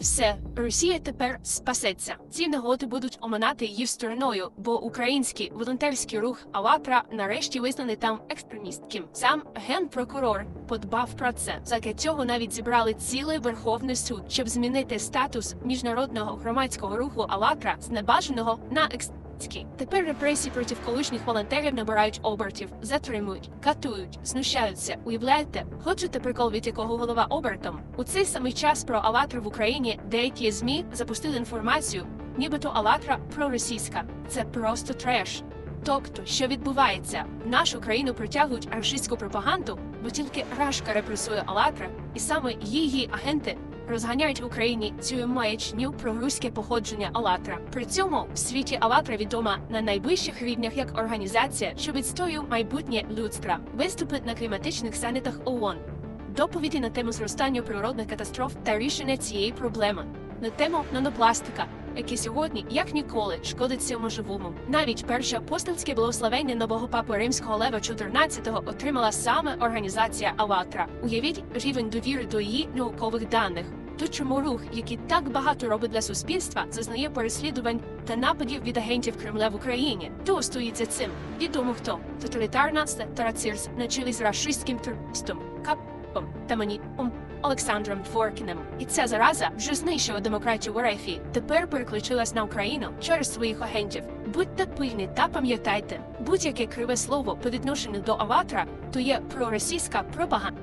Все, Росія тепер спасеться. Ці негоди будуть оминати її стороною, бо український волонтерський рух «АЛЛАТРА» нарешті визнаний там екстремістським. Сам генпрокурор подбав про це. Заки цього навіть зібрали цілий Верховний суд, щоб змінити статус міжнародного громадського руху «АЛЛАТРА» з небажаного на екстремістський. Тепер репресії проти колишніх волонтерів набирають обертів, затримують, катують, знущаються. Уявляєте, хочете прикол від якого голова обертом? У цей самий час про «АЛЛАТРА» в Україні деякі змі запустили інформацію, нібито «АЛЛАТРА» проросійська. Це просто треш. Тобто, що відбувається, нашу країну притягують рашистську пропаганду, бо тільки Рашка репресує «АЛЛАТРА», і саме її агенти розганяють в Україні цю маячню про руське походження «АЛЛАТРА». При цьому в світі «АЛЛАТРА» відома на найвищих рівнях як організація, що відстоює майбутнє людства, виступи на кліматичних санітах ООН, доповіді на тему зростання природних катастроф та рішення цієї проблеми, на тему нанопластика, які сьогодні, як ніколи, шкодить цьому живому. Навіть перше апостольське благословення нового папи римського Лева XIV отримала саме організація «АЛЛАТРА». Уявіть рівень довіри до її наукових даних. То чому рух, який так багато робить для суспільства, зазнає переслідувань та нападів від агентів Кремля в Україні? Хто стоїть за цим? Відомо хто тоталітарна стара Цирс на чолі з рашистським туристом Капом та мені ум Олександром Дворкіним. І ця зараза вже знищила демократію в РФ. Тепер переключилась на Україну через своїх агентів. Будьте пильні та пам'ятайте, будь-яке криве слово по відношенню до Аватра, то є проросійська пропаганда.